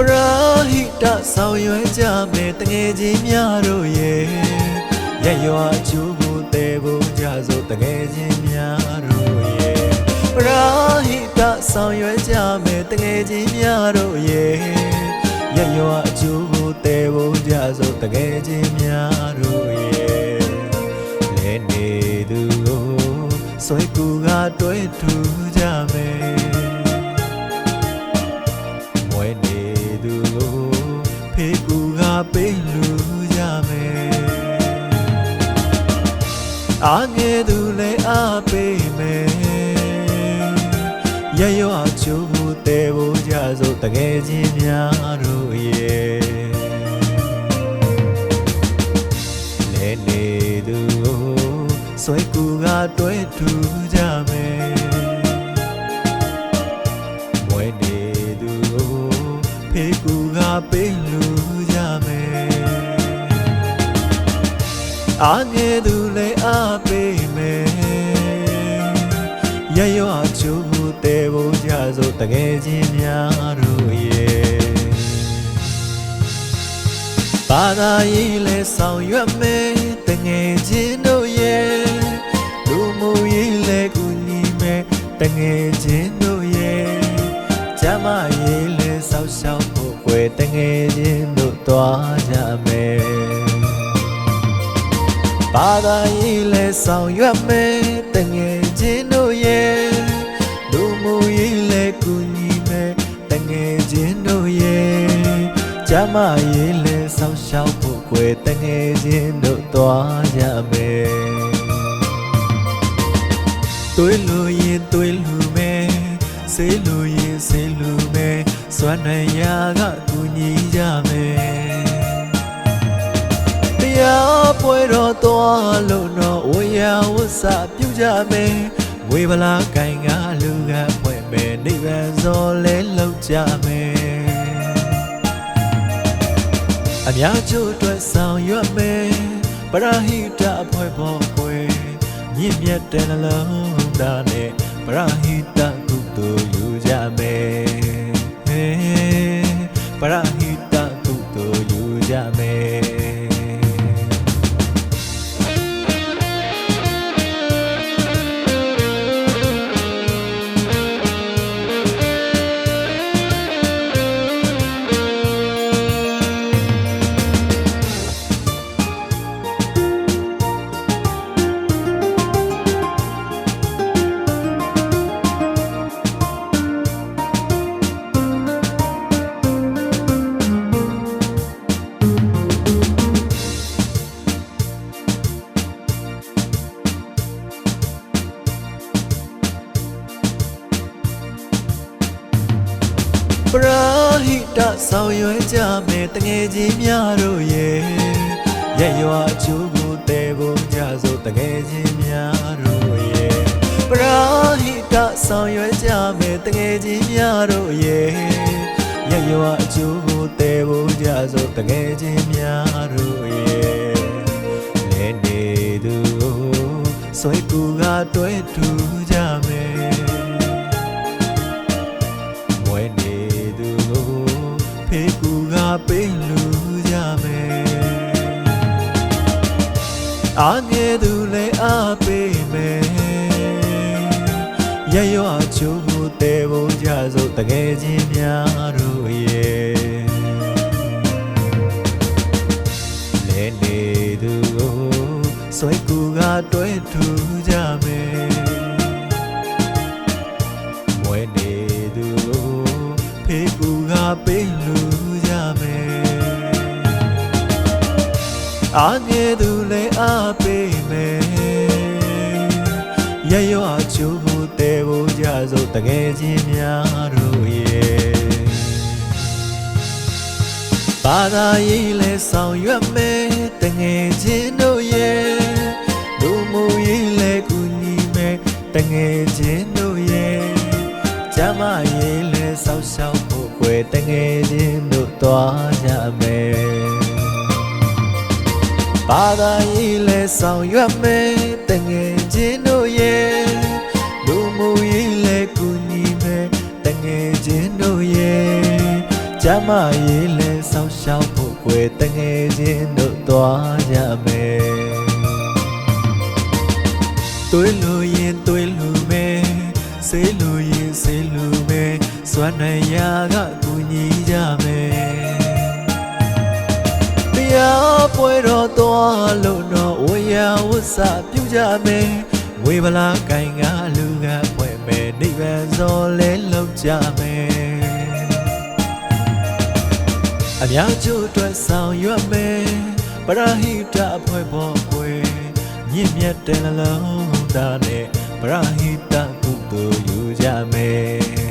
ပရာဟိတဆောင်ရွယ်ကြမယ်တငယ်ချင်းများတို့ရဲ့ရရွာအကျိုးကိုတည်ဖို့ကြစို့တငယ်ချင်းများတို့ရဲ့ပရာဟိတဆောင်ရွယ်ကြမယ်တငယ်ချင်းများတို့ရဲ့ရရွာအကျိုးကိုတည်ဖို့ကြစို့တငယ်ချင်းများတို့ရဲ့လဲနေသူကိုဆွဲကူကတွဲထူကြမယ် ပေးလူကြမယ်အာငယ်သူလည်းအားပေးမယ်ရရောအချိုးကိုတဲဖို့ကြစို့တကယ်ချင်းများတို့ရဲ့လဲနေသူကိုဆွဲကူကတွဲထူကြမယ်မွေးနေသူကိုဖေကူကပေးလူ အာငယ်သူလည်းအားပေးမယ်ရရောအချိုးကိုတဲဖို့ကြစို့တကယ်ချင်းများတို့ရဲ့ဘာသာရေးလဲဆောင်ရွက်မယ်တငယ်ချင်းတို့ရဲ့လူမှုရေးလဲကူညီမယ်တငယ်ချင်းတို့ရဲ့ကျမရေးလဲဆောက်ရှောက်ဖို့ွယ်တငယ်ချင်းတို့သွားကြမယ် ဘာသာရေးလဲဆောင်ရွက်မယ်တငယ်ချင်းတို့ရဲ့လူမှုရေးလဲကူညီမယ်တငယ်ချင်းတို့ရဲ့ကျမရေးလဲဆောက်ရှောက်ဖို့ွယ်တငယ်ချင်းတို့သွားကြမယ်တွေးလို့ရင်တွေးလူမယ်ဆေးလို့ရင်ဆေးလူမယ်စွမ်းနိုင်ရာကကူညီကြမယ်တ ရားပွဲတော်သွားလို့တော့ဝေယဝဆပြုကြမယ်ဝေဗလာကင်ကလူကဖွဲ့မယ်နိဗ္ဗာန်စောလဲလောက်ကြမယ်အများကျိုးအတွက်ဆောင်ရွက်မယ်ပရဟိတအဖွဲ့ပေါ်ပွဲမြင့်မြတ်တဲ့နှလုံးသားနဲ့ပရဟိတကုသိုလ်ယူကြမယ်ဟေးပရဟိတကုသိုလ်ယူကြမယ် ပရာဟိတဆောင်ရွယ်ကြမယ်တငယ်ချင်းများတို့ရဲ့ရရွာအချိုးကိုတည်ဖို့ကြစို့တငယ်ချင်းများတို့ရဲ့ပရာဟိတဆောင်ရွယ်ကြမယ်တငယ်ချင်းများတို့ရဲ့ရရွာအချိုးကိုတည်ဖို့ကြစို့တငယ်ချင်းများတို့ရဲ့လဲနေသူကိုဆွဲကူကတွဲထူကြ အာငယ်သူလည်းအားပေးမယ်ရရောအချိုးကိုတဲဖို့ကြစို့တကယ်ချင်းများတို့ရဲ့လဲနေသူကိုဆွဲကူကတွဲထူကြမယ်မွေးနေသူကိုဖေကူကပေးလူ အာငယ်သူလည်းအားပေးမယ်ရရောအချိုးကိုတဲဖို့ကြစို့တကယ်ချင်းများတို့ရဲ့ဘာသာရေးလဲဆောင်ရွက်မယ်တငယ်ချင်းတို့ရဲ့လူမှုရေးလဲကူညီမယ်တငယ်ချင်းတို့ရဲ့ကျမရေးလဲဆောက်ရှောက်ဖို့ွယ်တငယ်ချင်းတို့သွားကြမယ် ဘာသာရေးလဲဆောင်ရွက်မယ်တငယ်ချင်းတို့ရဲ့လူမှုရေးလဲကူညီမယ်တငယ်ချင်းတို့ရဲ့ကျမ်းမရေးလဲဆောက်ရှောက်ဖို့ကွယ်တငယ်ချင်းတို့သွားကြမယ်တွေးလို့ရင်တွေးလို့မယ်ဆေးလို့ရင်ဆေးလို့မယ်စွမ်းနိုင်ရာကကူညီကြမယ်တ ရားပွဲတော်သွားလို့တော့ဝေယဝဆပြုကြမယ်ငွေဗလာကင်ကလူကပွဲမယ်နိဗ္ဗာန်စောလဲလောက်ကြမယ်အများကျိုးအတွက်ဆောင်ရွက်မယ်ပရဟိတအဖွဲ့ပေါ်ကွယ်ညစ်မြတ်တဲ့နှလုံးသားနဲ့ပရဟိတကုသိုလ်ယူကြမယ်